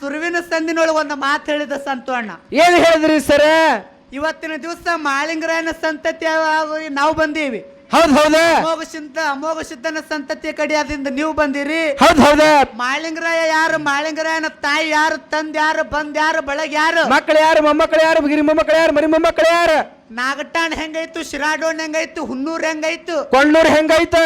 ಸುರುವಿನ ಸಂದಿನೊಳಗೆ ಒಂದು ಮಾತು ಹೇಳಿದ ಸಂತು ಅಣ್ಣ ಏನ್ ಹೇಳಿದ್ರಿ ಸರ? ಇವತ್ತಿನ ದಿವಸ ಮಾಳಿಂಗರಾಯನ ಸಂತತಿ ನಾವು ಬಂದೀವಿ. ಹೌದ್ ಹೌದ? ಅಮೋಘ ಸಿದ್ಧ ಅಮೋಘ ಸಿದ್ಧನ ಸಂತತಿಯ ಕಡೆಯಾದಿಂದ ನೀವು ಬಂದಿರಿ. ಹೌದ್ ಹೌದ? ಮಾಳಿಂಗರಾಯ ಯಾರು? ಮಾಲಿಂಗರಾಯನ ತಾಯಿ ಯಾರು? ತಂದ್ ಯಾರು? ಬಂದ್ ಯಾರು? ಬಳಗ್ ಯಾರು? ಮಕ್ಕಳು ಯಾರು? ಮೊಮ್ಮಕ್ಕಳು ಯಾರು? ಗಿರಿ ಮೊಮ್ಮಕ್ಕಳು ಯಾರು? ಮರಿ ಮೊಮ್ಮಕ್ಕಳು ಯಾರು? ನಾಗಟಾಣ್ ಹೆಂಗೈತು ಶಿರಾಡೋಣ್ ಹೆಂಗೈತು ಹುನ್ನೂರ್ ಹೆಂಗೈತು? ಕೊಳ್ಳೂರ್ ಹೆಂಗೈತ?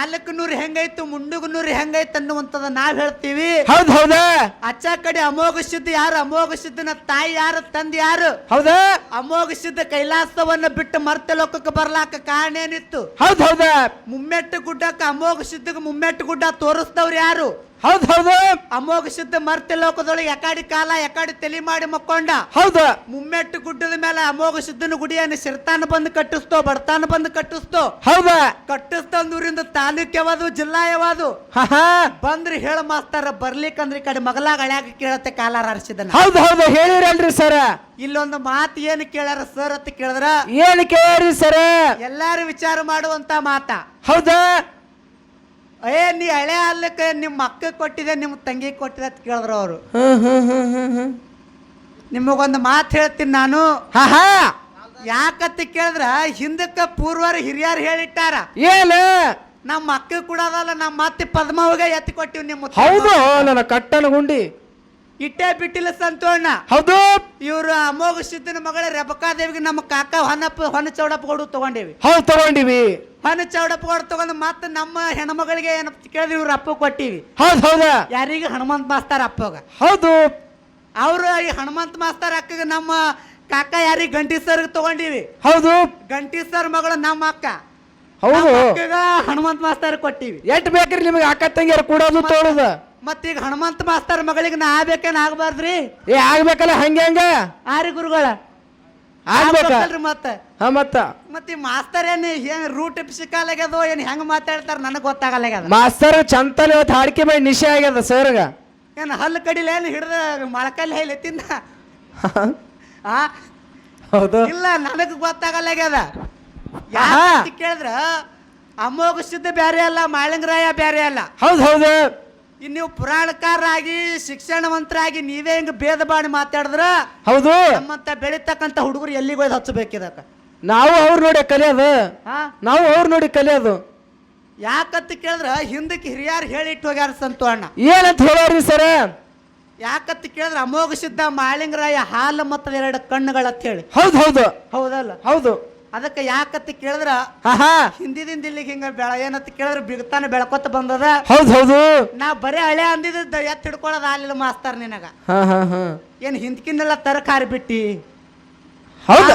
ಆಲಕನೂರ್ ಹೆಂಗೈತು ಮುಂಡುಗನೂರ್ ಹೆಂಗೈತು ಅನ್ನುವಂಥದ್ದು ನಾವ್ ಹೇಳ್ತೀವಿ. ಹೌದ್ ಹೌದ? ಅಚ್ಚ ಕಡೆ ಅಮೋಘ ಸಿದ್ಧ ಯಾರು? ಅಮೋಘ ಸಿದ್ಧನ ತಾಯಿ ಯಾರು? ತಂದೆ ಯಾರು? ಹೌದ? ಅಮೋಘ ಸಿದ್ಧ ಕೈಲಾಸವನ್ನ ಬಿಟ್ಟು ಮರ್ತ ಲೋಕಕ್ಕೆ ಬರ್ಲಾಕ ಕಾರಣ ಏನಿತ್ತು? ಹೌದ್ ಹೌದ? ಮುಮ್ಮೆಟ್ಟು ಗುಡ್ಡಕ್ಕೆ ಅಮೋಘ ಸಿದ್ಧಕ್ಕೆ ಮುಮ್ಮೆಟ್ಟು ಗುಡ್ಡ ತೋರಿಸ್ದವ್ರು ಯಾರು? ಹೌದ್ ಹೌದು. ಅಮೋಘ ಶುದ್ಧ ಮರ್ತಿ ಲೋಕದೊಳಗೆ ಎಕಾಡಿ ಕಾಲ ಎಕಾಡಿ ತಲೆ ಮಾಡಿ ಮಕ್ಕೊಂಡ. ಹೌದು. ಮುಮ್ಮೆಟ್ಟು ಗುಡ್ಡದ ಮೇಲೆ ಅಮೋಘ ಶುದ್ಧನ ಗುಡಿಯನ್ನು ಸಿರ್ತಾನ ಬಂದು ಕಟ್ಟಿಸ್ತೋ ಬರ್ತಾನ ಬಂದು ಕಟ್ಟಿಸ್ತೋ. ಹೌದ. ಕಟ್ಟಿಸ್ತಂದೂರಿಂದ ತಾಲೂಕ್ ಯಾವುದು ಜಿಲ್ಲಾ ಯಾವುದು ಬಂದ್ರಿ ಹೇಳ ಮಾಸ್ತಾರ ಬರ್ಲಿಕ್ಕಂದ್ರೆ ಈ ಕಡೆ ಮಗಲಾಗ ಹಳ್ಯಾಗ ಕೇಳತ್ತೆ ಕಾಲಾರ ಹರಿಸಿದನ ಹೌದು ಹೌದು. ಹೇಳಿರಲ್ರಿ ಸರ. ಇಲ್ಲೊಂದು ಮಾತು ಏನು ಕೇಳ್ಯಾರ ಸರ್ ಅಂತ ಕೇಳಿದ್ರ? ಏನು ಕೇಳ್ರಿ ಸರ್? ಎಲ್ಲಾರು ವಿಚಾರ ಮಾಡುವಂತ ಮಾತಾ. ಹೌದ. ಏ ನೀ ಹಳೆ ಹಾಲಕ್ಕೆ ನಿಮ್ಮ ಅಕ್ಕ ಕೊಟ್ಟಿದೆ ನಿಮ್ಮ ತಂಗಿ ಕೊಟ್ಟಿದೆ ಅಂತ ಕೇಳಿದ್ರು ಅವರು. ಹ್ಮ್ ಹ್ಮ್ ಹ್ಮ್ ಹ್ಮ್ ಹ್ಮ್. ನಿಮಗೊಂದು ಮಾತು ಹೇಳ್ತೀನಿ ನಾನು. ಹಾ ಹಾ. ಕೇಳಿದ್ರೆ ಕೇಳಿದ್ರ ಹಿಂದಕ್ಕೆ ಪೂರ್ವರು ಹಿರಿಯರು ಹೇಳಿಟ್ಟಾರ. ಏನು? ನಮ್ಮ ಅಕ್ಕ ಕೂಡ ಅದಲ್ಲ ನಮ್ಮ ಅತ್ತೆ ಪದ್ಮಾವಿಗೆ ಎತ್ತಿ ಕೊಟ್ಟಿವಿ ನಿಮ್ಮ ಹೌದು ನನ್ನ ಕಟ್ಟನ ಗುಂಡಿ. ಇಟ್ಟೇ ಬಿಟ್ಟಿಲ್ಲ ಸಂತೋಣ. ಹೌದು. ಇವರು ಅಮೋಘ ಸಿದ್ಧನ ಮಗಳ ರೆಬಕಾದೇವಿಗೆ ನಮ್ಮ ಕಾಕ ಹೊನಪ್ಪ ಹೊನ ಚೌಡಪ್ಪ ಕೊಡು ತಗೊಂಡೇವಿ. ಹೌದು ತಗೊಂಡಿವಿ. ಹೊನ್ನ ಚೌಡಪ್ಪ ಕೊಡು ತಗೊಂಡು ಮತ್ತೆ ನಮ್ಮ ಹೆಣ್ಮಗಳಿಗೆ ಏನಪ್ಪ ಕೇಳಿದ್ವಿ ಇವ್ರ ಅಪ್ಪ ಕೊಟ್ಟಿವಿ. ಹೌದು ಹೌದಾ? ಯಾರಿಗೆ ಹನುಮಂತ ಮಾಸ್ತಾರ ಅಪ್ಪಗ. ಹೌದು. ಅವರು ಈ ಹನುಮಂತ ಮಾಸ್ತಾರ ಅಕ್ಕಗೆ ನಮ್ಮ ಕಾಕ ಯಾರಿಗೆ ಗಂಟಿ ಸರ್ಗೆ ತಗೊಂಡಿವಿ. ಹೌದು. ಗಂಟಿ ಸರ್ ಮಗಳು ನಮ್ಮ ಅಕ್ಕ. ಹೌದು. ಅಕ್ಕಗ ಹನುಮಂತ ಮಾಸ್ತಾರ ಕೊಟ್ಟಿವಿ. ಎಷ್ಟು ಬೇಕ್ರಿ ನಿಮಗೆ ಅಕ್ಕ ತಂಗಿಯರು ಕೂಡೋದು ತೋಳದ ಮತ್ತೀಗ ಹನುಮಂತ ಮಾಸ್ತರ್ ಮಗಳಿಗೆ ನಾ ಆಗ್ಬೇಕೇನ್ ಆಗ್ಬಾರ್ದ್ರಿ? ಏ ಆಗ್ಬೇಕಲ್ಲ ಹಂಗೆ ಹಂಗ? ಆರಿ ಗುರುಗಳ. ಆಗ್ಬೇಕ ಆಗ್ಬೇಕಲ್ರಿ ಮತ್ತೆ. ಹಾ ಮತ್ತ. ಮತ್ತೆ ಮಾಸ್ತರ್ ಏನ್ ಹೆಂಗ್ ರೂಟ್ ಸಿಕ್ಕಾಲಾಗ್ಯದೋ ಏನ್ ಹೆಂಗ್ ಮಾತಾಡ್ತಾರ ನನಗ್ ಗೊತ್ತಾಗಲ್ಲಾಗ್ಯದ ಮಾಸ್ತರ್ ಚಂತನ ಇವತ್ತು ಹಾಡಿಕೆ ಮೈ ನಿಶೆ ಆಗ್ಯದ ಸರ್ಗ ಏನ್ ಹಲ್ಲು ಕಡಿಲ ಏನ್ ಹಿಡ್ದ ಮೊಳಕಲ್ಲಿ ಹೇಳಿ ತಿಂದ ಆ? ಹೌದು. ಇಲ್ಲ ನನಗ್ ಗೊತ್ತಾಗಲ್ಲಾಗ್ಯದ ಆಗ್ಯದ ಯಾಕೆ ಕೇಳಿದ್ರ? ಅಮೋಘ ಸಿದ್ಧ ಬ್ಯಾರೆ ಅಲ್ಲ ಮಾಳಂಗರಾಯ ಬ್ಯಾರೆ ಅಲ್ಲ. ಹೌದು ಹೌದು. ಇನ್ ನೀವು ಪುರಾಣಕಾರರಾಗಿ ಶಿಕ್ಷಣವಂತರಾಗಿ ನೀವೇ ಹಿಂಗ ಭೇದ ಬಾಡಿ ಮಾತಾಡಿದ್ರ? ಹೌದು. ನಮ್ಮಂತ ಬೆಳಿತಕ್ಕಂತ ಹುಡುಗರು ಎಲ್ಲಿಗೆ ಹೋಯ್ದು ಹಚ್ಚಬೇಕಿದಕ್ಕ? ನಾವು ಅವ್ರು ನೋಡಿ ಕಲಿಯೋದು ಹಾ? ನಾವು ಅವ್ರು ನೋಡಿ ಕಲಿಯೋದು ಯಾಕಂತ ಕೇಳಿದ್ರ ಹಿಂದಕ್ಕೆ ಹಿರಿಯರು ಹೇಳಿಟ್ಟು ಹೋಗ್ಯಾರ ಸಂತು ಅಣ್ಣ. ಏನಂತ ಹೇಳ್ಯಾರ್ರಿ ಸರ? ಯಾಕಂತ ಕೇಳಿದ್ರ ಅಮೋಘ ಸಿದ್ಧ ಮಾಳಿಂಗರಾಯ ಹಾಲು ಮತ್ತದ ಎರಡು ಕಣ್ಣುಗಳಂತ ಹೇಳಿ. ಹೌದು ಹೌದು. ಹೌದಲ್ಲ? ಹೌದು. ಅದಕ್ಕೆ ಯಾಕತ್ತಿ ಕೇಳಿದ್ರ? ಹಾ ಹಿಂದಿದಿಂದ ಇಲ್ಲಿಗೆ ಹಿಂಗ ಬೆಳ ಏನಂತ ಕೇಳಿದ್ರ? ಬಿಗ್ತಾನ ಬೆಳಕೊತ ಬಂದದ. ಹೌದು ಹೌದು. ನಾ ಬರೀ ಹಳೆ ಅಂದಿದ್ದ ಎತ್ ಹಿಡ್ಕೊಳ್ಳೋದ ಆಲಿಲ್ಲ ಮಾಸ್ತರ್ ನಿನಗ. ಹಾ ಹಾ ಹಾ. ಏನ್ ಹಿಂದ್ಕಿನ್ನೆಲ್ಲ ತರಕಾರಿ ಬಿಟ್ಟಿ ಹೌದ.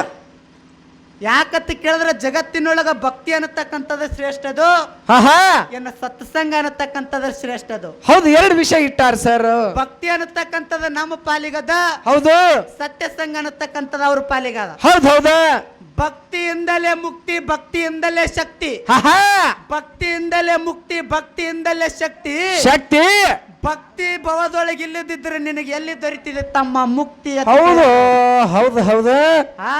ಯಾಕತ್ತಿ ಕೇಳಿದ್ರ? ಜಗತ್ತಿನೊಳಗ ಭಕ್ತಿ ಅನ್ನತಕ್ಕಂಥದ್ದು ಶ್ರೇಷ್ಠದು ಹಾ ಹಾ. ಏನ ಸತ್ಸಂಗ ಅನ್ನತಕ್ಕಂಥದ್ದು ಶ್ರೇಷ್ಠದು ಹೌದು ಎರಡು ವಿಷಯ ಇಟ್ಟಾರ ಸರ್. ಭಕ್ತಿ ಅನ್ನತಕ್ಕಂಥದ್ದು ನಮ್ಮ ಪಾಲಿಗದ. ಹೌದು. ಸತ್ಯಸಂಗ ಅನ್ನತಕ್ಕಂಥದ್ದು ಅವ್ರ ಪಾಲಿಗದ. ಹೌದು ಹೌದ. ಭಕ್ತಿಯಿಂದಲೇ ಮುಕ್ತಿ ಭಕ್ತಿಯಿಂದಲೇ ಶಕ್ತಿ. ಭಕ್ತಿಯಿಂದಲೇ ಮುಕ್ತಿ ಭಕ್ತಿಯಿಂದಲೇ ಶಕ್ತಿ. ಶಕ್ತಿ. ಭಕ್ತಿ ಭವದೊಳಗೆ ಇಲ್ಲದಿದ್ರೆ ನಿನಗೆ ಎಲ್ಲಿ ದೊರೀತಿದೆ ತಮ್ಮ ಮುಕ್ತಿ ಹೌದು ಹೌದು ಹೌದು. ಆ?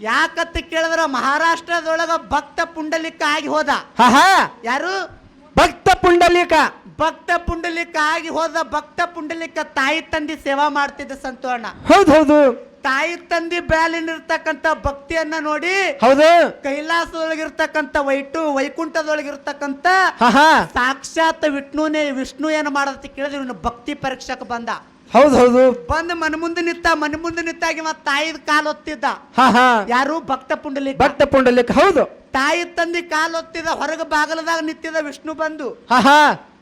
ಯಾಕಂತ ಕೇಳಿದ್ರ ಮಹಾರಾಷ್ಟ್ರದೊಳಗ ಭಕ್ತ ಪುಂಡಲಿಕ ಆಗಿ ಹೋದ. ಯಾರು? ಭಕ್ತ ಪುಂಡಲಿಕ. ಭಕ್ತ ಪುಂಡಲಿಕ ಆಗಿ ಹೋದ ಭಕ್ತ ಪುಂಡಲಿಕ ತಾಯಿ ತಂದಿ ಸೇವಾ ಮಾಡ್ತಿದ್ದ ಸಂತೋಣ. ಹೌದು ಹೌದು. ತಾಯಿ ತಂದಿ ಬ್ಯಾಲಿನಿರ್ತಕ್ಕಂತ ಭಕ್ತಿಯನ್ನ ನೋಡಿ ಹೌದು. ಕೈಲಾಸದೊಳಗಿರ್ತಕ್ಕಂತ ವೈಟು ವೈಕುಂಠದೊಳಗಿರ್ತಕ್ಕಂತ ಸಾಕ್ಷಾತ್ ವಿಷ್ಣುನೇ ವಿಷ್ಣು ಏನು ಮಾಡತ್ತೆ ಕೇಳಿದ್ರೆ ಇವನು ಭಕ್ತಿ ಪರೀಕ್ಷಕ್ ಬಂದ. ಹೌದು ಹೌದು. ಬಂದು ಮನ ಮುಂದೆ ನಿಂತ ಮನ ಮುಂದೆ ನಿಂತಾಗಿ ಮತ್ತೆ ತಾಯಿದ ಕಾಲು ಒತ್ತಿದ್ದ. ಹಾ ಹಾ ಯಾರು? ಭಕ್ತ ಪುಂಡಲಿ ಭಕ್ತ ಪುಂಡಲಿಕ್ ಹೌದು. ತಾಯಿ ತಂದಿ ಕಾಲು ಒತ್ತಿದ ಹೊರಗೆ ಬಾಗಲದಾಗ ನಿಂತಿದ ವಿಷ್ಣು ಬಂದು.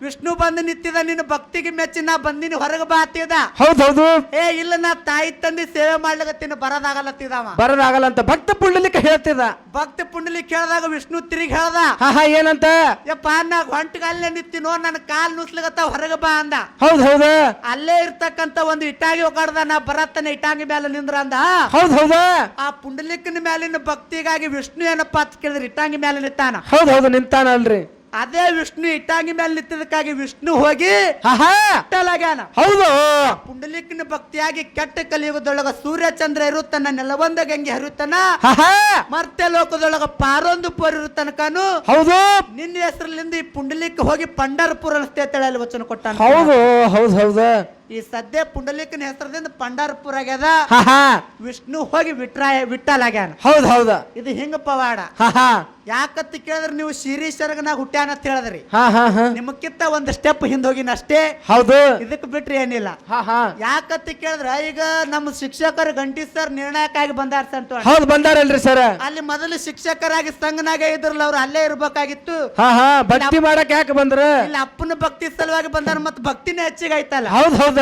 ವಿಷ್ಣು ಬಂದು ನಿಂತಿದ ನಿನ್ನ ಭಕ್ತಿಗೆ ಮೆಚ್ಚಿ ನಾ ಬಂದಿನಿ ಹೊರಗೆ ಬಾತಿದ ಹೌದು ಹೌದು. ಏ ಇಲ್ಲ ನಾ ತಾಯಿ ತಂದಿ ಸೇವೆ ಮಾಡ್ಲಿಕತ್ತೀನಿ ಬರೋದಾಗಲತ್ತಿದವ ಬರೋದಾಗಲ್ಲ ಅಂತ ಭಕ್ತ ಪುಂಡಲಿಕ್ಕೆ ಹೇಳ್ತಿದ ಭಕ್ತ ಪುಂಡಲಿ ಕೇಳಿದಾಗ ವಿಷ್ಣು ತಿರುಗಿ ಹೇಳ್ದ. ಹಾ ಹಾ ಏನಂತ? ಯಪ್ಪ ನಾ ನಿತ್ತಿ ನಿಂತಿನೋ ನನ್ನ ಕಾಲ್ ನುಸ್ಲಿಗತ್ತ ಹೊರಗೆ ಬಾ ಅಂದ. ಹೌದು ಹೌದು. ಅಲ್ಲೇ ಇರ್ತಕ್ಕಂತ ಒಂದು ಇಟ್ಟಾಗಿ ಒಗಾಡ್ದ ನಾ ಬರತ್ತನ ಇಟ್ಟಾಗಿ ಮೇಲೆ ನಿಂದ್ರ ಅಂದ. ಹೌದು ಹೌದು. ಆ ಪುಂಡಲಿಕನ ಮೇಲಿನ ಭಕ್ತಿಗಾಗಿ ವಿಷ್ಣು ಏನಪ್ಪಾ ಅಂತ ಕೇಳಿದ್ರೆ ಇಟ್ಟಾಗಿ ಮೇಲೆ ನಿಂತಾನ. ಹೌದು ಹೌದು ನಿಂತಾನಲ್ರಿ ಅದೇ ವಿಷ್ಣು ಇಟ್ಟಾಂಗಿ ಮೇಲೆ ನಿಂತಿದ್ದಕ್ಕಾಗಿ ವಿಷ್ಣು ಹೋಗಿ ಕೆಟ್ಟಲಾಗ್ಯಾನ ಹೌದು. ಪುಂಡಲಿಕ್ನ ಭಕ್ತಿಯಾಗಿ ಕೆಟ್ಟ ಕಲಿಯುಗದೊಳಗ ಸೂರ್ಯ ಚಂದ್ರ ಇರುತ್ತಾನ ನೆಲವೊಂದ ಗಂಗೆ ಹರಿಯುತ್ತಾನ ಮತ್ತೆ ಲೋಕದೊಳಗ ಪಾರೊಂದು ಪೋರ್ ಇರು ಹೌದು. ನಿನ್ನ ಹೆಸರಲ್ಲಿಂದ ಈ ಪುಂಡಲಿಕ್ ಹೋಗಿ ಪಂಡರ್ಪುರ ಅನಿಸ್ತೇಳಿ ಅಲ್ಲಿ ವಚನ ಕೊಟ್ಟ ಹೌದು ಹೌದು ಹೌದು. ಈ ಸದ್ಯ ಪುಂಡಲಿಕನ ಹೆಸರದಿಂದ ಪಂಡರ್ಪುರ ಆಗ್ಯದ ವಿಷ್ಣು ಹೋಗಿ ವಿಟ್ರಾಯ ವಿಟ್ಟಲಾಗ್ಯಾನ ಹೌದ್ ಹೌದ. ಇದು ಹಿಂಗ ಪವಾಡ? ಯಾಕತ್ತ ಯಾಕತ್ ಕೇಳಿದ್ರೆ ನೀವು ಶಿರೀಶರ್ಗನಾಗ ಹುಟ್ಟ್ಯಾನ ಅಂತ ಹೇಳಿದ್ರಿ. ಹಾ ಹಾ ಹಾ. ನಿಮಕ್ಕಿಂತ ಒಂದು ಸ್ಟೆಪ್ ಹಿಂದ್ ಹೋಗಿನ ಅಷ್ಟೇ. ಹೌದು. ಇದಕ್ ಬಿಟ್ರಿ ಏನಿಲ್ಲ. ಯಾಕತ್ತ ಯಾಕತ್ ಕೇಳಿದ್ರ ಈಗ ನಮ್ಮ ಶಿಕ್ಷಕರು ಗಂಟಿ ಸರ್ ನಿರ್ಣಾಯಕಾಗಿ ಬಂದಾರ ಸಂತ ಹೌದು ಬಂದಾರಲ್ರಿ ಸರ್. ಅಲ್ಲಿ ಮೊದಲು ಶಿಕ್ಷಕರಾಗಿ ಸಂಘನಾಗ ಇದ್ರಲ್ಲ ಅವ್ರು ಅಲ್ಲೇ ಇರ್ಬೇಕಾಗಿತ್ತು. ಭಕ್ತಿ ಮಾಡಕ್ ಯಾಕೆ ಬಂದ್ರ? ಇಲ್ಲಿ ಅಪ್ಪನ ಭಕ್ತಿ ಸಲುವಾಗಿ ಬಂದಾರ ಮತ್ ಭಕ್ತಿನೇ ಹೆಚ್ಚಿಗೆ ಆಯ್ತಲ್ಲ. ಹೌದ್ ಹೌದ.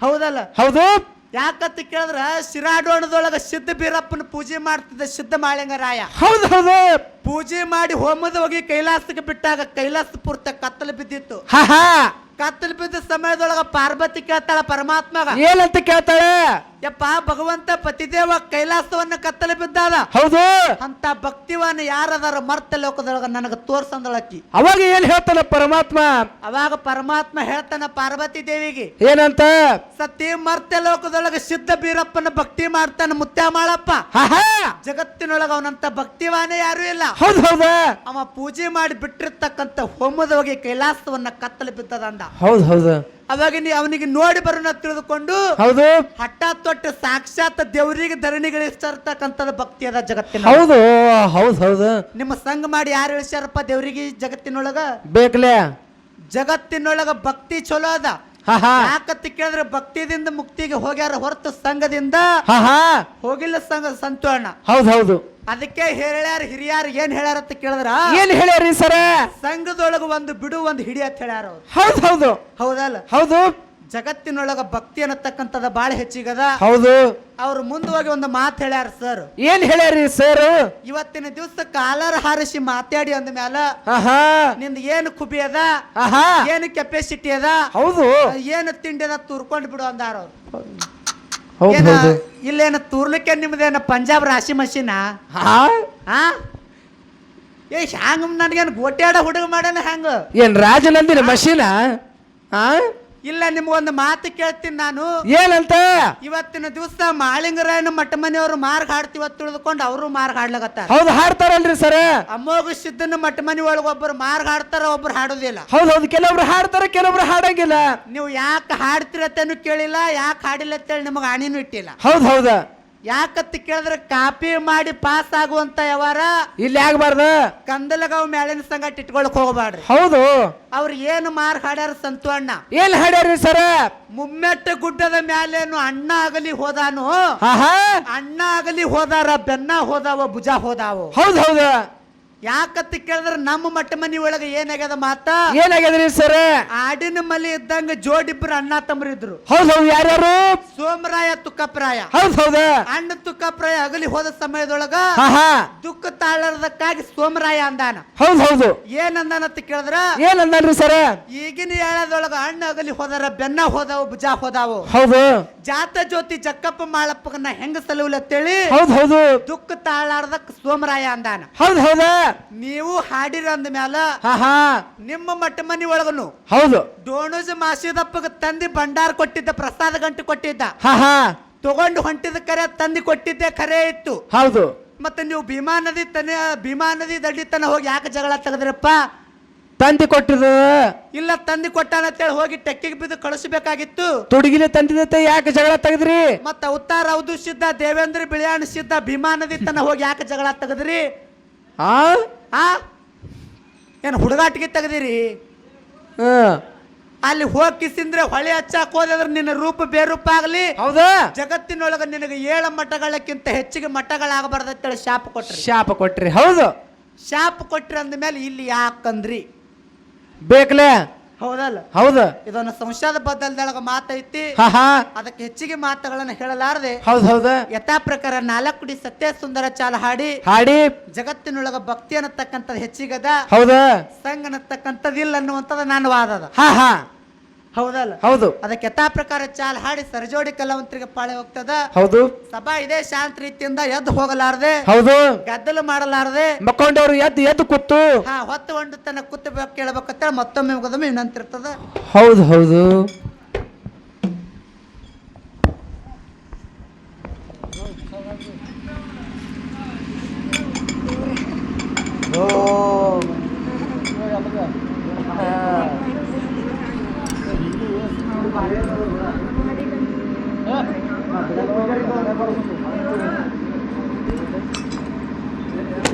ಹೌದಲ್ಲ. ಹೌದು? ಯಾಕಂತ ಕೇಳಿದ್ರ ಶಿರಾಡೋಣದೊಳಗ ಸಿದ್ಧ ಬೀರಪ್ಪನ ಪೂಜೆ ಮಾಡ್ತಿದ್ದ ಸಿದ್ಧ ಮಾಳಿಂಗರಾಯ. ಹೌದು ಹೌದು. ಪೂಜೆ ಮಾಡಿ ಹೋಮದ ಹೋಗಿ ಕೈಲಾಸಕ್ಕೆ ಬಿಟ್ಟಾಗ ಕೈಲಾಸ ಪೂರ್ತ ಕತ್ತಲು ಬಿದ್ದಿತ್ತು. ಹಾ ಹಾ. ಕತ್ತಲು ಬಿದ್ದ ಸಮಯದೊಳಗ ಪಾರ್ವತಿ ಕೇಳ್ತಾಳ ಪರಮಾತ್ಮಗ. ಏನಂತ ಕೇಳ್ತಾಳೆ? ಯಪ್ಪ ಭಗವಂತ ಪತಿದೇವ ಕೈಲಾಸವನ್ನ ಕತ್ತಲೆ ಬಿದ್ದಾದ. ಹೌದು. ಅಂತ ಭಕ್ತಿವನ್ನ ಯಾರದಾರ ಮರ್ತ ಲೋಕದೊಳಗ ನನಗ ತೋರ್ಸಂದಳಕ್ಕಿ ಅವಾಗ ಏನ್ ಹೇಳ್ತಾನ ಪರಮಾತ್ಮ? ಅವಾಗ ಪರಮಾತ್ಮ ಹೇಳ್ತಾನ ಪಾರ್ವತಿ ದೇವಿಗೆ ಏನಂತ? ಸತಿ ಮರ್ತ ಲೋಕದೊಳಗ ಸಿದ್ಧ ಬೀರಪ್ಪನ ಭಕ್ತಿ ಮಾಡ್ತಾನ ಮುತ್ಯ ಮಾಳಪ್ಪ ಹಾ ಹಾ. ಜಗತ್ತಿನೊಳಗ ಅವನಂತ ಭಕ್ತಿವಾನೇ ಯಾರು ಇಲ್ಲ. ಹೌದು ಹೌದ. ಅವ ಪೂಜೆ ಮಾಡಿ ಬಿಟ್ಟಿರ್ತಕ್ಕಂತ ಹೋಮದ ಹೋಗಿ ಕೈಲಾಸವನ್ನ ಕತ್ತಲೆ ಬಿದ್ದದ ಅಂದ ಹೌದ್ ಹೌದು. ಅವಾಗ ನೀ ಅವನಿಗೆ ನೋಡಿ ಬರೋಣ ತಿಳಿದುಕೊಂಡು ಹೌದು. ಹಠ ತೊಟ್ಟ ಸಾಕ್ಷಾತ್ ದೇವರಿಗೆ ಧರಣಿಗಳಿಸ್ತಕ್ಕಂಥದ್ದು ಭಕ್ತಿ ಅದ ಜಗತ್ತಿನ ಹೌದು ಹೌದು ಹೌದು. ನಿಮ್ಮ ಸಂಘ ಮಾಡಿ ಯಾರು ಇಳಿಸ್ಯಾರಪ್ಪ ದೇವರಿಗೆ ಜಗತ್ತಿನೊಳಗ? ಬೇಕಲೇ. ಜಗತ್ತಿನೊಳಗ ಭಕ್ತಿ ಚಲೋ ಅದ. ಯಾಕತ್ತಿ ಕೇಳಿದ್ರೆ ಭಕ್ತಿದಿಂದ ಮುಕ್ತಿಗೆ ಹೋಗ್ಯಾರ ಹೊರತು ಸಂಘದಿಂದ ಹೋಗಿಲ್ಲ ಸಂಘ ಸಂತೋಣ. ಹೌದು ಹೌದು. ಅದಕ್ಕೆ ಹೇಳ್ಯಾರ ಹಿರಿಯಾರ ಏನ್ ಹೇಳ್ಯಾರ ಅಂತ ಕೇಳಿದ್ರ? ಏನ್ ಹೇಳ್ಯಾರಿ ಸರ? ಸಂಘದೊಳಗ ಒಂದು ಬಿಡು ಒಂದು ಹಿಡಿ ಅಂತ ಹೇಳ್ಯಾರ ಅವ್ರು. ಹೌದ್ ಹೌದು. ಹೌದಲ್ಲ? ಹೌದು. ಜಗತ್ತಿನೊಳಗ ಭಕ್ತಿ ಅನ್ನತಕ್ಕಂಥದ ಬಾಳ ಹೆಚ್ಚಿಗದ. ಹೌದು. ಅವ್ರು ಮುಂದುವಾಗಿ ಹೋಗಿ ಒಂದು ಮಾತು ಹೇಳ್ಯಾರ ಸರ್ ಏನ್ ಹೇಳ್ಯಾರಿ ಸರ್ ಇವತ್ತಿನ ದಿವಸ ಕಾಲರ್ ಹಾರಿಸಿ ಮಾತಾಡಿ ಅಂದ ಮ್ಯಾಲ. ನಿಂದ ಏನು ಖುಬಿ ಅದ? ಏನು ಕೆಪಾಸಿಟಿ ಅದ? ಹೌದು. ಏನು ತಿಂಡಿ ಅದ? ತುರ್ಕೊಂಡ್ ಬಿಡು ಅಂದಾರ ಅವ್ರು. ಹೌದ್ ಏನ ಹೌದು. ಇಲ್ಲೇನ ತೂರ್ಲಿಕ್ಕೆ ನಿಮ್ದೇನ ಪಂಜಾಬ್ ರಾಶಿ ಮಷಿನ? ಹಾ? ಹಾ? ಏ ಹ್ಯಾಂಗ ನನಗೇನು ಗೋಟ್ಯಾಡ ಹುಡುಗ ಮಾಡ್ಯಾನ ಹ್ಯಾಂಗ? ಏನ್ ರಾಜನಂದಿನ ಮಷೀನ? ಹಾ? ಇಲ್ಲ ನಿಮ್ಗೊಂದು ಮಾತು ಕೇಳ್ತೀನಿ ನಾನು. ಏನಂತ? ಇವತ್ತಿನ ದಿವಸ ಮಾಳಿಂಗರಾಯನ ಮಠ ಮನೆಯವರು ಮಾರ್ಗ ಹಾಡ್ತಿವತ್ ತಿಳಿದುಕೊಂಡು ಅವರು ಮಾರ್ಗ ಹಾಡ್ಲಾಗತ್ತಾರ ಹೌದು ಹಾಡ್ತಾರಲ್ರಿ ಸರ್. ಅಮೋಘ ಸಿದ್ದನ ಮಠ ಮನೆ ಒಳಗೆ ಒಬ್ಬರು ಮಾರ್ಗ ಹಾಡ್ತಾರ ಒಬ್ರು ಹಾಡೋದಿಲ್ಲ. ಹೌದು ಹೌದು ಕೆಲವೊಬ್ರು ಹಾಡ್ತಾರ ಕೆಲವೊಬ್ರು ಹಾಡಂಗಿಲ್ಲ. ನೀವು ಯಾಕೆ ಹಾಡ್ತಿರತ್ತೇನು ಕೇಳಿಲ್ಲ ಯಾಕೆ ಹಾಡಿಲ್ಲ ಅಂತೇಳಿ ನಿಮಗೆ ಹಣಿನೂ ಇಟ್ಟಿಲ್ಲ. ಹೌದು ಹೌದ. ಯಾಕತ್ ಕೇಳಿದ್ರೆ ಕಾಪಿ ಮಾಡಿ ಪಾಸ್ ಆಗುವಂತ ಯಾವಾರ ಇಲ್ಲಿ ಆಗ್ಬಾರ್ದ ಕಂದಲಗಾವ್ ಮ್ಯಾಲಿನ ಸಂಗಟ ಇಟ್ಕೊಳಕ್ ಹೋಗ್ಬಾರ್ದು ಹೌದು. ಅವ್ರು ಏನು ಮಾರ್ ಹಾಡ್ಯಾರ ಸಂತು ಅಣ್ಣ? ಏನ್ ಹಾಡ್ಯಾರಿ ಸರ? ಮುಮ್ಮೆಟ್ಟ ಗುಡ್ಡದ ಮ್ಯಾಲೇನು ಅಣ್ಣ ಆಗಲಿ ಹೋದಾನು? ಅಣ್ಣ ಆಗಲಿ ಹೋದಾರ ಬೆನ್ನ ಹೋದಾವ ಭುಜ ಹೋದಾವ? ಹೌದ್ ಹೌದ. ಯಾಕತ್ ಕೇಳಿದ್ರೆ ನಮ್ಮ ಮಟ್ಟ ಮನಿ ಒಳಗೆ ಏನಾಗ್ಯದ ಮಾತ? ಏನಾಗ್ಯದ್ರಿ ಸರ್? ಆಡಿನ ಮಲಿ ಇದ್ದಂಗ ಜೋಡಿಬ್ರು ಅಣ್ಣ ತಮ್ಮರಿದ್ರು ಹೌದ್ ಹೌದು ಯಾರ್ಯಾರು? ಸೋಮರಾಯ ತುಕ್ಕಪ್ರಾಯ ಹೌದ್ ಹೌದ? ಅಣ್ಣ ತುಕ್ಕಪ್ರಾಯ ಅಗಲಿ ಹೋದ ಸಮಯದೊಳಗ ದುಃಖ ತಾಳರ್ದಕ್ಕಾಗಿ ಸೋಮರಾಯ ಅಂದಾನ. ಹೌದ್ ಹೌದು. ಏನಂದಾನಂತ ಕೇಳಿದ್ರ? ಏನ್ ಸರ್? ಸರ ಈಗಿನ ಹೇಳದೊಳಗ ಅಣ್ಣ ಅಗಲಿ ಹೋದಾರ ಬೆನ್ನ ಹೋದಾವು ಭುಜ ಹೋದಾವು. ಹೌದು. ಜಾತ ಜ್ಯೋತಿ ಜಕ್ಕಪ್ಪ ಮಾಳಪ್ಪಗನ್ನ ಹೆಂಗ ಸಲುವಲತ್ತೇಳಿ ಹೌದ್ ಹೌದು. ದುಃಖ ತಾಳಾರ್ದಕ್ ಸೋಮರಾಯ ಅಂದಾನ. ಹೌದ್ ಹೌದ. ನೀವು ಹಾಡಿರ ಅಂದ ಮ್ಯಾಲ ಹಾ ಹಾ. ನಿಮ್ಮ ಮಟ್ಟ ಮನಿ ಒಳಗನು ಹೌದು. ಡೋಣಜ ಮಾಸಿದಪ್ಪಗ ತಂದಿ ಭಂಡಾರ ಕೊಟ್ಟಿದ್ದ ಪ್ರಸಾದ ಗಂಟು ಕೊಟ್ಟಿದ್ದ. ಹಾ ಹಾ. ತಗೊಂಡು ಹೊಂಟಿದ ಕರೆ ತಂದಿ ಕೊಟ್ಟಿದ್ದೆ ಕರೆ ಇತ್ತು. ಹೌದು. ಮತ್ತೆ ನೀವು ಭೀಮಾ ನದಿ ತನ ಭೀಮಾ ನದಿ ದಡ್ಡಿ ತನ ಹೋಗಿ ಯಾಕೆ ಜಗಳ ತೆಗೆದ್ರಪ್ಪ? ತಂದಿ ಕೊಟ್ಟಿದ ಇಲ್ಲ ತಂದಿ ಕೊಟ್ಟಾನ ಅಂತೇಳಿ ಹೋಗಿ ಟೆಕ್ಕಿಗೆ ಬಿದ್ದು ಕಳಿಸಬೇಕಾಗಿತ್ತು. ತುಡುಗಿಲೆ ತಂದಿದತೆ ಯಾಕೆ ಜಗಳ ತೆಗೆದ್ರಿ? ಮತ್ತೆ ಉತ್ತಾರ ಅವಧು ಸಿದ್ಧ ದೇವೇಂದ್ರ ಬಿಳಿಯಾಣ ಸಿದ್ಧ ಭೀಮಾ ನದಿ ತನ ಹೋಗಿ ಯಾಕೆ ಜಗಳ ತೆಗದ್ರಿ? ಆ? ಆ? ಏನು ಹುಡುಗಾಟಿಗೆ ತೆಗ್ದಿರಿ? ಹಾಂ ಅಲ್ಲಿ ಹೋಗಿ ಕಿಸಿಂದ್ರೆ ಹೊಳೆ ಹಚ್ಚಾಕ್ ಹೋದ್ರೆ ನಿನ್ನ ರೂಪ ಬೇರೂಪ ಆಗಲಿ. ಹೌದಾ? ಜಗತ್ತಿನೊಳಗೆ ನಿನಗೆ ಏಳು ಮಠಗಳಕ್ಕಿಂತ ಹೆಚ್ಚಿಗೆ ಮಠಗಳಾಗಬಾರ್ದಂತೇಳಿ ಶಾಪ ಕೊಟ್ರಿ. ಶಾಪ ಕೊಟ್ರಿ ಹೌದು. ಶಾಪ ಕೊಟ್ರಿ ಅಂದ ಇಲ್ಲಿ ಯಾಕಂದ್ರಿ? ಬೇಕಲೇ? ಹೌದಲ್ಲ? ಹೌದು. ಇದೊಂದು ಸಂಶಯದ ಬದಲ್ದೊಳಗ ಮಾತೈತಿ. ಹಾ ಹಾ ಅದಕ್ಕೆ ಹೆಚ್ಚಿಗೆ ಮಾತುಗಳನ್ನು ಹೇಳಲಾರದೆ. ಹೌದ್ ಹೌದ. ಯಥಾ ಪ್ರಕಾರ ನಾಲ್ಕುಡಿ ಸತ್ಯ ಸುಂದರ ಚಾಲ ಹಾಡಿ. ಹಾಡಿ. ಜಗತ್ತಿನೊಳಗ ಭಕ್ತಿ ಅನ್ನತಕ್ಕಂಥದ್ದು ಹೆಚ್ಚಿಗದ. ಹೌದ. ಸಂಘ ಅನ್ನತಕ್ಕಂಥದ್ದು ಇಲ್ಲ ಅನ್ನುವಂಥದ್ದು ನಾನು ವಾದದ. ಹಾ ಹಾ ಹೌದಲ್ಲ? ಹೌದು. ಅದಕ್ಕೆ ಯಥಾ ಪ್ರಕಾರ ಚಾಲ್ ಹಾಡಿ ಸರ್ಜೋಡಿ ಕಲಾವಂತರಿಗೆ ಪಾಳೆ ಹೋಗ್ತದ? ಹೌದು. ಸಭಾ ಇದೇ ಶಾಂತ ರೀತಿಯಿಂದ ಎದ್ದು ಹೋಗಲಾರದೆ ಹೌದು. ಗದ್ದಲು ಮಾಡಲಾರದೆ ಮಕ್ಕೊಂಡವ್ರು ಎದ್ದು ಎದ್ದು ಕೂತು. ಹಾ ಹೊತ್ತು ಒಂದು ತನ್ನ ಕೂತು ಕೇಳಬೇಕಂತೇಳಿ ಮತ್ತೊಮ್ಮೆ ಮುಗದೊಮ್ಮೆ ಇನ್ನಂತಿರ್ತದ ಹೌದು ಹೌದು.